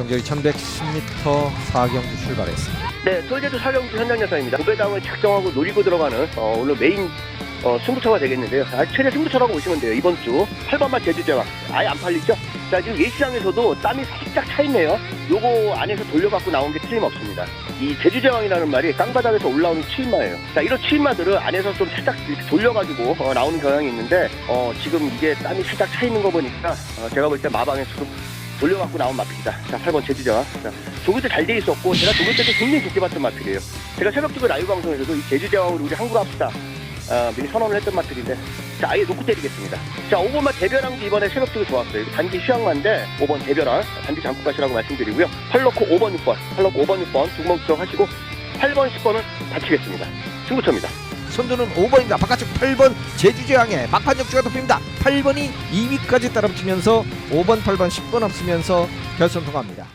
경적이 1110m 4경주 출발했습니다. 네, 솔제도 사령부 현장 여사입니다. 고배당을 작정하고 노리고 들어가는 어, 오늘 메인 어, 승부처가 되겠는데요. 아, 최대 승부처라고 보시면 돼요. 이번 주 8번만 제주제왕 아예 안 팔리죠? 자 지금 예시장에서도 땀이 살짝 차 있네요. 요거 안에서 돌려갖고 나온 게 틀림없습니다. 이 제주제왕이라는 말이 깡바닥에서 올라오는 치인마예요. 자 이런 치인마들은 안에서 좀 살짝 돌려가지고 어, 나오는 경향이 있는데 어, 지금 이게 땀이 살짝 차 있는 거 보니까 어, 제가 볼 때 마방에서 좀 돌려갖고 나온 마필이다. 자 8번 제주제왕. 자, 때잘돼 있었고 제가 조기 때도 굉장히 좋게 봤던 마필이에요. 제가 새벽주그 라이브 방송에서도 이 제주제왕으로 우리 한국로 합시다. 아, 미리 선언을 했던 마필인데 자 아예 놓고 때리겠습니다. 자 5번만 대별항도 이번에 새벽주그 좋았어요. 이거 단기 휴양만데 5번 대별항 단기 잠깐 가시라고 말씀드리고요. 팔 넣고 5번 6번 팔 넣고 5번 6번 두번 구성하시고 8번 10번은 바치겠습니다. 승부처입니다. 선두는 5번입니다. 바깥쪽 8번 제주제왕의 막판 역주가 덮입니다. 8번이 2위까지 따라붙으면서 5번, 8번, 10번 앞서면서 결선 통합니다.